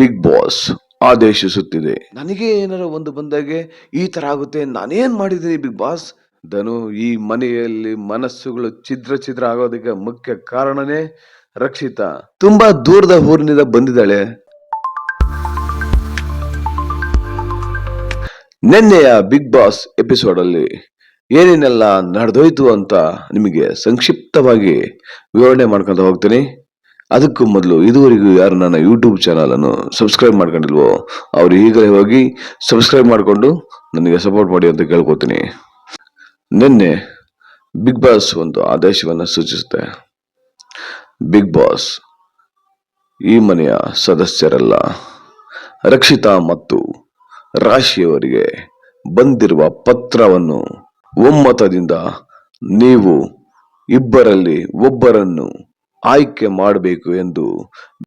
Big boss ಆದೇಶಿಸುತ್ತಿದೆ. ನನಗೆ ಏನಾರ ಒಂದು ಬಂದಾಗೆ ಈ ತರ ಆಗುತ್ತೆ, ನಾನೇನ್ ಮಾಡಿದ್ದೀನಿ ಬಿಗ್ ಬಾಸ್ ಧನು, ಈ ಮನೆಯಲ್ಲಿ ಮನಸ್ಸುಗಳು ಛಿದ್ರ ಚಿದ್ರ ಆಗೋದಕ್ಕೆ ಮುಖ್ಯ ಕಾರಣನೇ ರಕ್ಷಿತಾ. ತುಂಬಾ ದೂರದ ಊರಿನಿಂದ ಬಂದಿದ್ದಾಳೆ. ನಿನ್ನೆಯ ಬಿಗ್ ಬಾಸ್ ಎಪಿಸೋಡ್ ಅಲ್ಲಿ ಏನೇನೆಲ್ಲ ನಡೆದೋಯ್ತು ಅಂತ ನಿಮಗೆ ಸಂಕ್ಷಿಪ್ತವಾಗಿ ವಿವರಣೆ ಮಾಡ್ಕೊಂತ ಹೋಗ್ತೀನಿ. ಅದಕ್ಕೂ ಮೊದಲು ಇದುವರೆಗೂ ಯಾರು ನನ್ನ ಯೂಟ್ಯೂಬ್ ಚಾನಲನ್ನು ಸಬ್ಸ್ಕ್ರೈಬ್ ಮಾಡ್ಕೊಂಡಿಲ್ವೋ, ಅವರು ಈಗಲೇ ಹೋಗಿ ಸಬ್ಸ್ಕ್ರೈಬ್ ಮಾಡಿಕೊಂಡು ನನಗೆ ಸಪೋರ್ಟ್ ಮಾಡಿ ಅಂತ ಕೇಳ್ಕೊತೀನಿ. ನಿನ್ನೆ ಬಿಗ್ ಬಾಸ್ ಒಂದು ಆದೇಶವನ್ನು ಸೂಚಿಸುತ್ತೆ. ಬಿಗ್ ಬಾಸ್ ಈ ಮನೆಯ ಸದಸ್ಯರೆಲ್ಲ, ರಕ್ಷಿತಾ ಮತ್ತು ರಾಶಿಯವರಿಗೆ ಬಂದಿರುವ ಪತ್ರವನ್ನು ಒಮ್ಮತದಿಂದ ನೀವು ಇಬ್ಬರಲ್ಲಿ ಒಬ್ಬರನ್ನು ಆಯ್ಕೆ ಮಾಡಬೇಕು ಎಂದು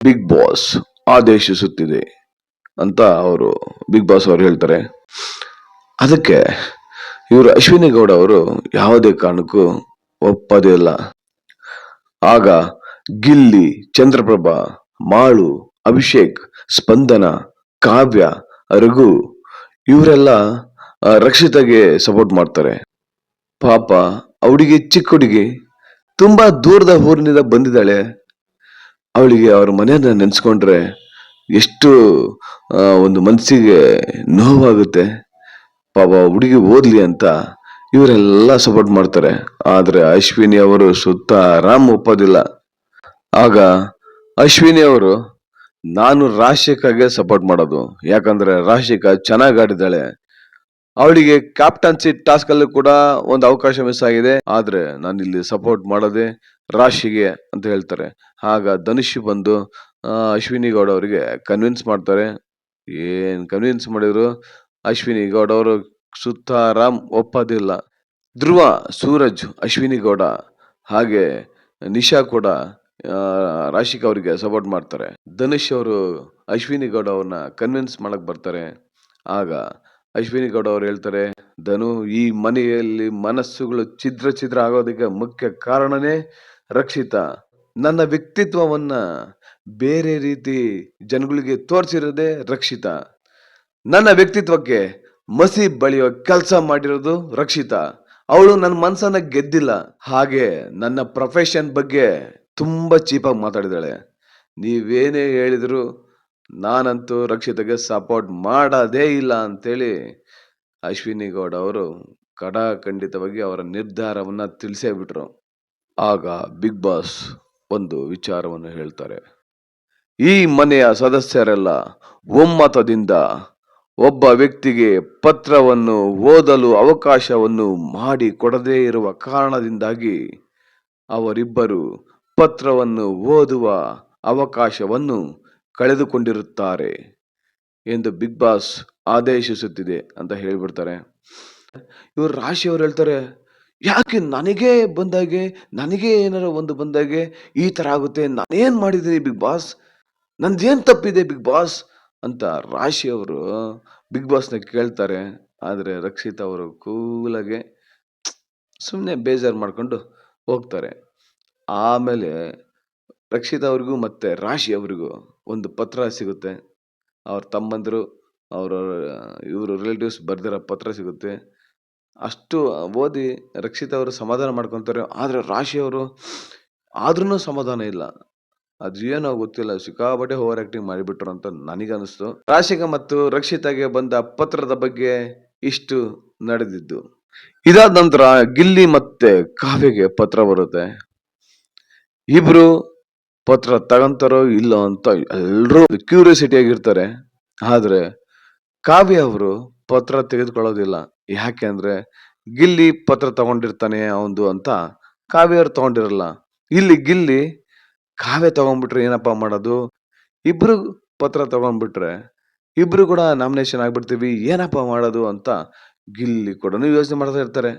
ಬಿಗ್ ಬಾಸ್ ಆದೇಶಿಸುತ್ತಿದೆ ಅಂತ ಅವರು, ಬಿಗ್ ಬಾಸ್ ಅವರು ಹೇಳ್ತಾರೆ. ಅದಕ್ಕೆ ಇವರು ಅಶ್ವಿನಿ ಗೌಡ ಅವರು ಯಾವುದೇ ಕಾರಣಕ್ಕೂ ಒಪ್ಪದೇ ಇಲ್ಲ. ಆಗ ಗಿಲ್ಲಿ, ಚಂದ್ರಪ್ರಭಾ, ಮಾಳು, ಅಭಿಷೇಕ್, ಸ್ಪಂದನ, ಕಾವ್ಯ, ರಘು ಇವರೆಲ್ಲ ರಕ್ಷಿತಗೆ ಸಪೋರ್ಟ್ ಮಾಡ್ತಾರೆ. ಪಾಪ ಅವಳಿಗೆ ಚಿಕ್ಕ ಹುಡುಗಿ ತುಂಬಾ ದೂರದ ಊರಿನಿಂದ ಬಂದಿದ್ದಾಳೆ. ಅವಳಿಗೆ ಅವ್ರ ಮನೆಯನ್ನ ನೆನೆಸ್ಕೊಂಡ್ರೆ ಎಷ್ಟು ಒಂದು ಮನಸ್ಸಿಗೆ ನೋವಾಗುತ್ತೆ. ಪಾಪ ಹುಡುಗಿ ಓದ್ಲಿ ಅಂತ ಇವರೆಲ್ಲ ಸಪೋರ್ಟ್ ಮಾಡ್ತಾರೆ. ಆದರೆ ಅಶ್ವಿನಿ ಅವರು ಸುತ್ತ ಆರಾಮ್ ಒಪ್ಪೋದಿಲ್ಲ. ಆಗ ಅಶ್ವಿನಿ ಅವರು, ನಾನು ರಾಶಿಕಾಗೆ ಸಪೋರ್ಟ್ ಮಾಡೋದು. ಯಾಕಂದ್ರೆ ರಾಶಿಕಾ ಚೆನ್ನಾಗಿ ಆಡಿದ್ದಾಳೆ. ಅವಳಿಗೆ ಕ್ಯಾಪ್ಟನ್ಸಿ ಟಾಸ್ಕ್ ಅಲ್ಲೂ ಕೂಡ ಒಂದು ಅವಕಾಶ ಮಿಸ್ ಆಗಿದೆ. ಆದ್ರೆ ನಾನು ಇಲ್ಲಿ ಸಪೋರ್ಟ್ ಮಾಡದೆ ರಾಶಿಗೆ ಅಂತ ಹೇಳ್ತಾರೆ. ಆಗ ಧನುಷ್ ಬಂದು ಅಶ್ವಿನಿ ಗೌಡ ಅವರಿಗೆ ಕನ್ವಿನ್ಸ್ ಮಾಡ್ತಾರೆ. ಏನ್ ಕನ್ವಿನ್ಸ್ ಮಾಡಿದ್ರು? ಅಶ್ವಿನಿ ಗೌಡ ಅವರು ಸುತ್ತ ರಾಮ್ ಒಪ್ಪದಿಲ್ಲ. ಧ್ರುವ, ಸೂರಜ್, ಅಶ್ವಿನಿ ಗೌಡ, ಹಾಗೆ ನಿಶಾ ಕೂಡ ರಾಶಿಕ್ ಅವರಿಗೆ ಸಪೋರ್ಟ್ ಮಾಡ್ತಾರೆ. ಧನುಷ್ ಅವರು ಅಶ್ವಿನಿ ಗೌಡ ಅವ್ರನ್ನ ಕನ್ವಿನ್ಸ್ ಮಾಡಕ್ ಬರ್ತಾರೆ. ಆಗ ಅಶ್ವಿನಿ ಗೌಡ ಅವ್ರು ಹೇಳ್ತಾರೆ, ಧನು, ಈ ಮನೆಯಲ್ಲಿ ಮನಸ್ಸುಗಳು ಛಿದ್ರ ಛಿದ್ರ ಆಗೋದಕ್ಕೆ ಮುಖ್ಯ ಕಾರಣನೇ ರಕ್ಷಿತ. ನನ್ನ ವ್ಯಕ್ತಿತ್ವವನ್ನ ಬೇರೆ ರೀತಿ ಜನಗಳಿಗೆ ತೋರಿಸಿರೋದೆ ರಕ್ಷಿತ. ನನ್ನ ವ್ಯಕ್ತಿತ್ವಕ್ಕೆ ಮಸಿ ಬಳಿಯೋ ಕೆಲಸ ಮಾಡಿರೋದು ರಕ್ಷಿತ. ಅವಳು ನನ್ನ ಮನಸ್ಸನ್ನ ಗೆದ್ದಿಲ್ಲ. ಹಾಗೆ ನನ್ನ ಪ್ರೊಫೆಷನ್ ಬಗ್ಗೆ ತುಂಬಾ ಚೀಪಾಗಿ ಮಾತಾಡಿದಾಳೆ ನೀವೇನೇ ಹೇಳಿದ್ರು ನಾನಂತೂ ರಕ್ಷಿತಗೆ ಸಪೋರ್ಟ್ ಮಾಡೋದೇ ಇಲ್ಲ ಅಂತೇಳಿ ಅಶ್ವಿನಿ ಗೌಡ ಅವರು ಕಡಾಖಂಡಿತವಾಗಿ ಅವರ ನಿರ್ಧಾರವನ್ನು ತಿಳಿಸೇ ಬಿಟ್ರು. ಆಗ ಬಿಗ್ ಬಾಸ್ ಒಂದು ವಿಚಾರವನ್ನು ಹೇಳ್ತಾರೆ. ಈ ಮನೆಯ ಸದಸ್ಯರೆಲ್ಲ ಒಮ್ಮತದಿಂದ ಒಬ್ಬ ವ್ಯಕ್ತಿಗೆ ಪತ್ರವನ್ನು ಓದಲು ಅವಕಾಶವನ್ನು ಮಾಡಿ ಕೊಡದೇ ಇರುವ ಕಾರಣದಿಂದಾಗಿ ಅವರಿಬ್ಬರು ಪತ್ರವನ್ನು ಓದುವ ಅವಕಾಶವನ್ನು ಕಳೆದುಕೊಂಡಿರುತ್ತಾರೆ ಎಂದು ಬಿಗ್ ಬಾಸ್ ಆದೇಶಿಸುತ್ತಿದೆ ಅಂತ ಹೇಳಿಬಿಡ್ತಾರೆ. ಇವರು ರಾಶಿಯವರು ಹೇಳ್ತಾರೆ, ಯಾಕೆ ನನಗೆ ಬಂದಾಗೆ ನನಗೆ ಏನಾರ ಒಂದು ಬಂದಾಗೆ ಈ ಥರ ಆಗುತ್ತೆ, ನಾನೇನು ಮಾಡಿದ್ದೀನಿ ಬಿಗ್ ಬಾಸ್ ನಂದೇನು ತಪ್ಪಿದೆ ಬಿಗ್ ಬಾಸ್ ಅಂತ ರಾಶಿಯವರು ಬಿಗ್ ಬಾಸ್ನ ಕೇಳ್ತಾರೆ. ಆದರೆ ರಕ್ಷಿತ್ ಅವರು ಕೂಲಾಗೆ ಸುಮ್ಮನೆ ಬೇಜಾರು ಮಾಡ್ಕೊಂಡು ಹೋಗ್ತಾರೆ. ಆಮೇಲೆ ರಕ್ಷಿತ್ ಅವ್ರಿಗೂ ಮತ್ತು ರಾಶಿ ಅವರಿಗೂ ಒಂದು ಪತ್ರ ಸಿಗುತ್ತೆ. ಅವ್ರ ತಮ್ಮಂದಿರು, ಅವರ, ಇವರು ರಿಲೇಟಿವ್ಸ್ ಬರೆದಿರೋ ಪತ್ರ ಸಿಗುತ್ತೆ. ಅಷ್ಟು ಓದಿ ರಕ್ಷಿತ್ ಅವರು ಸಮಾಧಾನ ಮಾಡ್ಕೊತಾರೆ. ಆದರೆ ರಾಶಿಯವರು ಆದ್ರೂ ಸಮಾಧಾನ ಇಲ್ಲ. ಅದು ಏನೋ ಗೊತ್ತಿಲ್ಲ. ಸಿಕ್ಕಾಪಟ್ಟೆ ಓವರ್ ಆ್ಯಕ್ಟಿಂಗ್ ಮಾಡಿಬಿಟ್ರು ಅಂತ ನನಗನ್ನಿಸ್ತು. ರಾಶಿಕ ಮತ್ತು ರಕ್ಷಿತಾಗೆ ಬಂದ ಪತ್ರದ ಬಗ್ಗೆ ಇಷ್ಟು ನಡೆದಿದ್ದು. ಇದಾದ ನಂತರ ಗಿಲ್ಲಿ ಮತ್ತೆ ಕಾವ್ಯಗೆ ಪತ್ರ ಬರುತ್ತೆ. ಇಬ್ರು ಪತ್ರ ತಗೊಂತಾರೋ ಇಲ್ಲೋ ಅಂತ ಎಲ್ಲರೂ ಕ್ಯೂರಿಯಾಸಿಟಿ ಆಗಿರ್ತಾರೆ. ಆದ್ರೆ ಕಾವ್ಯ ಅವರು ಪತ್ರ ತೆಗೆದುಕೊಳ್ಳೋದಿಲ್ಲ. ಯಾಕೆ ಅಂದರೆ ಗಿಲ್ಲಿ ಪತ್ರ ತಗೊಂಡಿರ್ತಾನೆ ಅವನು ಅಂತ ಕಾವ್ಯ ಅವ್ರು ತಗೊಂಡಿರಲ್ಲ. ಇಲ್ಲಿ ಗಿಲ್ಲಿ ಕಾವ್ಯ ತಗೊಂಡ್ಬಿಟ್ರೆ ಏನಪ್ಪ ಮಾಡೋದು? ಇಬ್ರು ಪತ್ರ ತಗೊಂಡ್ಬಿಟ್ರೆ ಇಬ್ರು ಕೂಡ ನಾಮಿನೇಷನ್ ಆಗ್ಬಿಡ್ತೀವಿ. ಏನಪ್ಪ ಮಾಡೋದು ಅಂತ ಗಿಲ್ಲಿ ಕೂಡ ಯೋಚನೆ ಮಾಡ್ತಾ ಇರ್ತಾರೆ.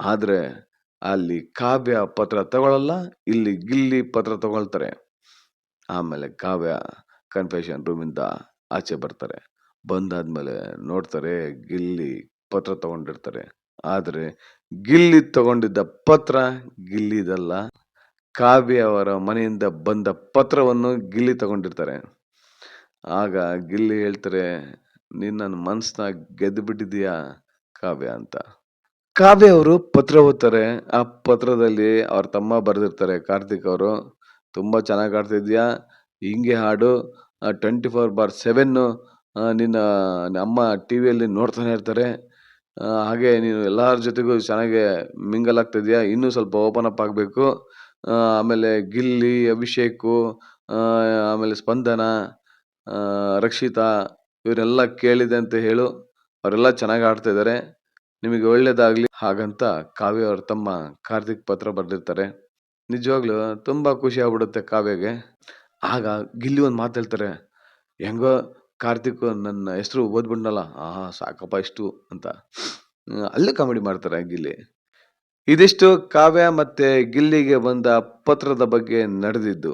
ಆದ್ರೆ ಅಲ್ಲಿ ಕಾವ್ಯ ಪತ್ರ ತಗೊಳ್ಳಲ್ಲ ಇಲ್ಲಿ ಗಿಲ್ಲಿ ಪತ್ರ ತಗೊಳ್ತಾರೆ. ಆಮೇಲೆ ಕಾವ್ಯ ಕನ್ಫೆಷನ್ ರೂಮಿಂದ ಆಚೆ ಬರ್ತಾರೆ. ಬಂದಾದ್ಮೇಲೆ ನೋಡ್ತಾರೆ ಗಿಲ್ಲಿ ಪತ್ರ ತಗೊಂಡಿರ್ತಾರೆ. ಆದರೆ ಗಿಲ್ಲಿ ತಗೊಂಡಿದ್ದ ಪತ್ರ ಗಿಲ್ಲಿದಲ್ಲ. ಕಾವ್ಯ ಅವರ ಮನೆಯಿಂದ ಬಂದ ಪತ್ರವನ್ನು ಗಿಲ್ಲಿ ತಗೊಂಡಿರ್ತಾರೆ. ಆಗ ಗಿಲ್ಲಿ ಹೇಳ್ತಾರೆ ನೀನು ನನ್ನ ಮನಸ್ಸನ್ನ ಗೆದ್ದು ಬಿಟ್ಟಿದೀಯಾ ಕಾವ್ಯ ಅಂತ. ಕಾವ್ಯ ಅವರು ಪತ್ರ ಓದ್ತಾರೆ. ಆ ಪತ್ರದಲ್ಲಿ ಅವ್ರ ತಮ್ಮ ಬರೆದಿರ್ತಾರೆ. ಕಾರ್ತಿಕ್ ಅವರು, ತುಂಬಾ ಚೆನ್ನಾಗಿ ಆಡ್ತಿದ್ಯಾ ಹಿಂಗೆ ಹಾಡು. ಟ್ವೆಂಟಿ ಫೋರ್ ಬಾರ್ ಸೆವೆನ್ ನಿನ್ನ ಅಮ್ಮ ಟಿವಿಯಲ್ಲಿ ನೋಡ್ತಾನೆ ಇರ್ತಾರೆ. ಹಾಗೆ ನೀನು ಎಲ್ಲಾರ ಜೊತೆಗೂ ಚೆನ್ನಾಗಿ ಮಿಂಗಲ್ ಆಗ್ತಿದ್ಯಾ ಇನ್ನೂ ಸ್ವಲ್ಪ ಓಪನ್ ಅಪ್ ಆಗಬೇಕು. ಆಮೇಲೆ ಗಿಲ್ಲಿ, ಅಭಿಷೇಕು ಆಮೇಲೆ ಸ್ಪಂದನ ರಕ್ಷಿತಾ, ಇವರೆಲ್ಲ ಕೇಳಿದೆ ಅಂತ ಹೇಳು. ಅವರೆಲ್ಲ ಚೆನ್ನಾಗಿ ಆಡ್ತಾ ಇದ್ದಾರೆ. ನಿಮಗೆ ಒಳ್ಳೇದಾಗ್ಲಿ. ಹಾಗಂತ ಕಾವ್ಯ ಅವರು ತಮ್ಮ ಕಾರ್ತಿಕ್ ಪತ್ರ ಬರೆದಿರ್ತಾರೆ. ನಿಜವಾಗ್ಲೂ ತುಂಬಾ ಖುಷಿ ಆಗ್ಬಿಡುತ್ತೆ ಕಾವ್ಯಗೆ. ಆಗ ಗಿಲ್ಲಿ ಒಂದು ಮಾತು ಹೇಳ್ತಾರೆ. ಹೆಂಗೋ ಕಾರ್ತಿಕ್ ನನ್ನ ಹೆಸರು ಓದ್ಬಿಟ್ನಲ್ಲ, ಆಹಾ ಸಾಕಪ್ಪ ಇಷ್ಟು ಅಂತ. ಅಲ್ಲೇ ಕಾಮಿಡಿ ಮಾಡ್ತಾರೆ ಗಿಲ್ಲಿ. ಇದಿಷ್ಟು ಕಾವ್ಯ ಮತ್ತೆ ಗಿಲ್ಲಿಗೆ ಬಂದ ಪತ್ರದ ಬಗ್ಗೆ ನಡೆದಿದ್ದು.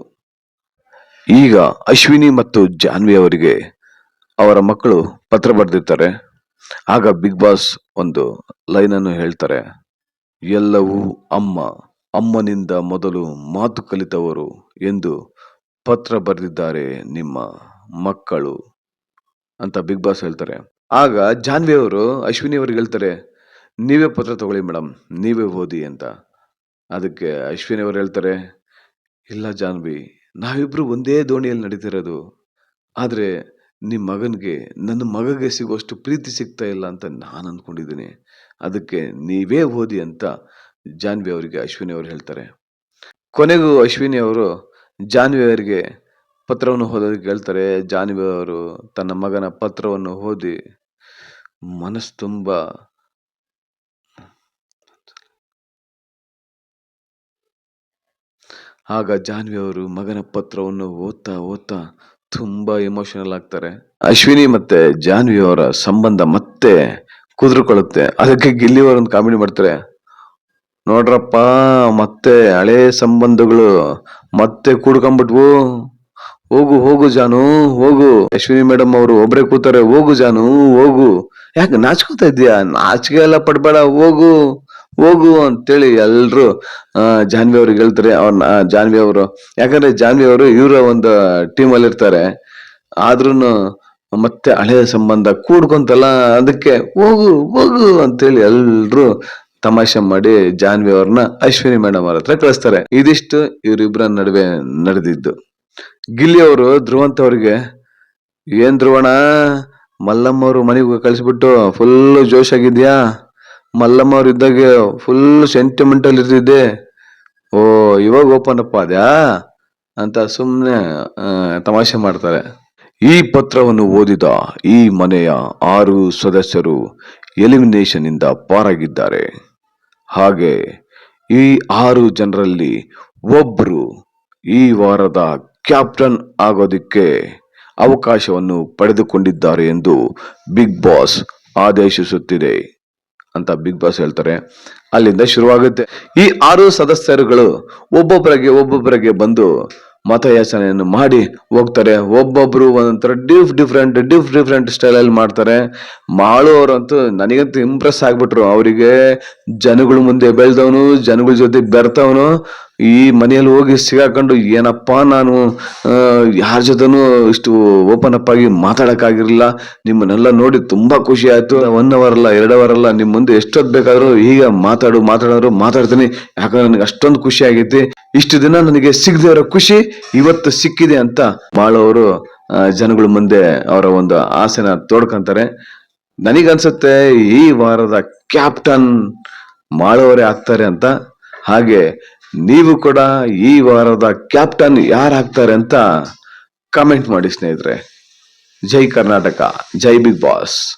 ಈಗ ಅಶ್ವಿನಿ ಮತ್ತು ಜಾನ್ವಿ ಅವರಿಗೆ ಅವರ ಮಕ್ಕಳು ಪತ್ರ ಬರೆದಿರ್ತಾರೆ. ಆಗ ಬಿಗ್ ಬಾಸ್ ಒಂದು ಲೈನ್ ಅನ್ನು ಹೇಳ್ತಾರೆ, ಎಲ್ಲವೂ ಅಮ್ಮ, ಅಮ್ಮನಿಂದ ಮೊದಲು ಮಾತು ಕಲಿತವರು ಎಂದು ಪತ್ರ ಬರೆದಿದ್ದಾರೆ ನಿಮ್ಮ ಮಕ್ಕಳು ಅಂತ ಬಿಗ್ ಬಾಸ್ ಹೇಳ್ತಾರೆ. ಆಗ ಜಾನ್ವಿ ಅವರು ಅಶ್ವಿನಿ ಅವ್ರಿಗೆ ಹೇಳ್ತಾರೆ, ನೀವೇ ಪತ್ರ ತಗೊಳ್ಳಿ ಮೇಡಮ್ ನೀವೇ ಓದಿ ಅಂತ. ಅದಕ್ಕೆ ಅಶ್ವಿನಿ ಅವರು ಹೇಳ್ತಾರೆ, ಇಲ್ಲ ಜಾನ್ವಿ, ನಾವಿಬ್ರು ಒಂದೇ ದೋಣಿಯಲ್ಲಿ ನಡೀತಿರೋದು, ಆದ್ರೆ ನಿಮ್ ಮಗನಿಗೆ, ನನ್ನ ಮಗಗೆ ಸಿಗುವಷ್ಟು ಪ್ರೀತಿ ಸಿಗ್ತಾ ಇಲ್ಲ ಅಂತ ನಾನು ಅಂದ್ಕೊಂಡಿದ್ದೀನಿ ಅದಕ್ಕೆ ನೀವೇ ಓದಿ ಅಂತ ಜಾನ್ವಿ ಅವರಿಗೆ, ಅಶ್ವಿನಿ ಅವರು ಹೇಳ್ತಾರೆ. ಕೊನೆಗೂ ಅಶ್ವಿನಿ ಅವರು, ಜಾನ್ವಿ ಅವರಿಗೆ ಪತ್ರವನ್ನು ಓದೋದಕ್ಕೆ ಹೇಳ್ತಾರೆ. ಜಾನ್ವಿ ಅವರು ತನ್ನ ಮಗನ ಪತ್ರವನ್ನು ಓದಿ ಮನಸ್ಸು ತುಂಬ ಆಗ ಜಾನ್ವಿ ಅವರು ಮಗನ ಪತ್ರವನ್ನು ಓದ್ತಾ ಓದ್ತಾ ತುಂಬಾ ಎಮೋಷನಲ್ ಆಗ್ತಾರೆ. ಅಶ್ವಿನಿ ಮತ್ತೆ ಜಾನ್ವಿ ಅವರ ಸಂಬಂಧ ಮತ್ತೆ ಕುದ್ರಿಕೊಳ್ಳುತ್ತೆ. ಅದಕ್ಕೆ ಗಿಲ್ಲಿ ಅವರು ಒಂದು ಕಾಮಿಡಿ ಮಾಡ್ತಾರೆ. ನೋಡ್ರಪ್ಪ, ಮತ್ತೆ ಹಳೆ ಸಂಬಂಧಗಳು, ಮತ್ತೆ ಕೂಡ್ಕೊಂಡ್ಬಿಟ್ವು ಹೋಗು ಹೋಗು ಜಾನು, ಹೋಗು. ಅಶ್ವಿನಿ ಮೇಡಮ್ ಅವರು ಒಬ್ರೇ ಕೂತಾರೆ, ಹೋಗು ಜಾನು, ಹೋಗು. ಯಾಕೆ ನಾಚ್ಕೋತಾ ಇದ್ಯಾ ನಾಚಿಕೆ ಎಲ್ಲ ಪಡ್ಬೇಡ, ಹೋಗು. ಹೋಗು ಅಂತೇಳಿ ಎಲ್ಲರೂ ಜಾನ್ವಿ ಅವ್ರಿಗೆ ಹೇಳ್ತಾರೆ. ಅವ್ರನ್ನ ಜಾನ್ವಿ ಅವರು. ಯಾಕಂದ್ರೆ ಜಾನ್ವಿ ಅವರು ಇವರ ಒಂದು ಟೀಮ್ ಅಲ್ಲಿ ಇರ್ತಾರೆ. ಆದ್ರೂ ಮತ್ತೆ ಹಳೆಯ ಸಂಬಂಧ ಕೂಡ್ಕೊಂತಲ್ಲ, ಅದಕ್ಕೆ ಹೋಗು ಹೋಗು ಅಂತೇಳಿ ಎಲ್ರು ತಮಾಷೆ ಮಾಡಿ ಜಾನ್ವಿ ಅವ್ರನ್ನ ಅಶ್ವಿನಿ ಮೇಡಮ್ ಅವ್ರ ಹತ್ರ ಕಳಿಸ್ತಾರೆ. ಇದಿಷ್ಟು ಇವರಿಬ್ಬರ ನಡುವೆ ನಡೆದಿದ್ದು. ಗಿಲ್ಲಿ ಅವರು, ಧ್ರುವಂತ ಅವ್ರಿಗೆ, ಏನ್ ಧ್ರುವಣ ಮಲ್ಲಮ್ಮ ಅವರು ಮನೆಗೆ ಕಳಿಸ್ಬಿಟ್ಟು ಫುಲ್ ಜೋಶ್ ಆಗಿದ್ಯಾ? ಮಲ್ಲಮ್ಮ ಅವ್ರು ಇದ್ದಾಗ ಫುಲ್ ಸೆಂಟಿಮೆಂಟಲ್ ಇರ್ತಿದ್ದೆ ಓ, ಇವಾಗ ಓಪನ್ ಅಪ್ಪ ಅದ್ಯಾ ಅಂತ ಸುಮ್ಮನೆ ತಮಾಷೆ ಮಾಡ್ತಾರೆ. ಈ ಪತ್ರವನ್ನು ಓದಿದ ಈ ಮನೆಯ ಆರು ಸದಸ್ಯರು ಎಲಿಮಿನೇಷನ್ ಇಂದ ಪಾರಾಗಿದ್ದಾರೆ. ಹಾಗೆ ಈ ಆರು ಜನರಲ್ಲಿ ಒಬ್ಬರು ಈ ವಾರದ ಕ್ಯಾಪ್ಟನ್ ಆಗೋದಿಕ್ಕೆ ಅವಕಾಶವನ್ನು ಪಡೆದುಕೊಂಡಿದ್ದಾರೆ ಎಂದು ಬಿಗ್ ಬಾಸ್ ಆದೇಶಿಸುತ್ತಿದೆ. ಅಂತ ಬಿಗ್ ಬಾಸ್ ಹೇಳ್ತಾರೆ. ಅಲ್ಲಿಂದ ಶುರುವಾಗುತ್ತೆ. ಈ ಆರು ಸದಸ್ಯರುಗಳು ಒಬ್ಬೊಬ್ಬರಿಗೆ ಒಬ್ಬೊಬ್ಬರಿಗೆ ಬಂದು ಮತಯಾಚನೆಯನ್ನು ಮಾಡಿ ಹೋಗ್ತಾರೆ. ಒಬ್ಬೊಬ್ರು ಒಂದೊಂಥರ diff different diff different style ಅಲ್ಲಿ ಮಾಡ್ತಾರೆ. ಮಾಳು ಅವರಂತೂ ನನಗಂತೂ ಇಂಪ್ರೆಸ್ ಆಗ್ಬಿಟ್ರು. ಅವರಿಗೆ ಜನಗಳ ಮುಂದೆ ಬೆಳೆದವನು, ಜನಗಳ ಜೊತೆ ಬೆರ್ತವನು ಈ ಮನೆಯಲ್ಲಿ ಹೋಗಿ ಸಿಗಾಕೊಂಡು ಏನಪ್ಪ ನಾನು ಯಾರ ಜೊತೆನೂ ಇಷ್ಟು ಓಪನ್ ಅಪ್ ಆಗಿ ಮಾತಾಡೋಕ್ಕಾಗಿರಲಿಲ್ಲ. ನಿಮ್ಮನ್ನೆಲ್ಲ ನೋಡಿ ತುಂಬಾ ಖುಷಿ ಆಯ್ತು. ಒನ್ ಅವರ್ ಅಲ್ಲ, ಎರಡು ಅವರ್ ಅಲ್ಲ ನಿಮ್ಮ ಮುಂದೆ ಎಷ್ಟೊತ್ತು ಬೇಕಾದರೂ ಈಗ ಮಾತಾಡು, ಮಾತಾಡೋರು ಮಾತಾಡ್ತೀನಿ. ಯಾಕಂದ್ರೆ ನನಗೆ ಅಷ್ಟೊಂದು ಖುಷಿ ಆಗೈತಿ. ಇಷ್ಟು ದಿನ ನನಗೆ ಸಿಗದೆ ಇರೋ ಖುಷಿ ಇವತ್ತು ಸಿಕ್ಕಿದೆ ಅಂತ ಬಾಳವರು ಜನಗಳ ಮುಂದೆ ಅವರ ಒಂದು ಆಸೆನ ತೋಡ್ಕೊಂತಾರೆ. ನನಗನ್ಸುತ್ತೆ ಈ ವಾರದ ಕ್ಯಾಪ್ಟನ್ ಮಾಡೋರೇ ಆಗ್ತಾರೆ ಅಂತ. ಹಾಗೆ ನೀವು ಕೂಡ ಈ ವಾರದ ಕ್ಯಾಪ್ಟನ್ ಯಾರು ಆಗ್ತಾರೆ ಅಂತ ಕಮೆಂಟ್ ಮಾಡಿ ಸ್ನೇಹಿತರೆ. ಜೈ ಕರ್ನಾಟಕ, ಜೈ ಬಿಗ್ ಬಾಸ್.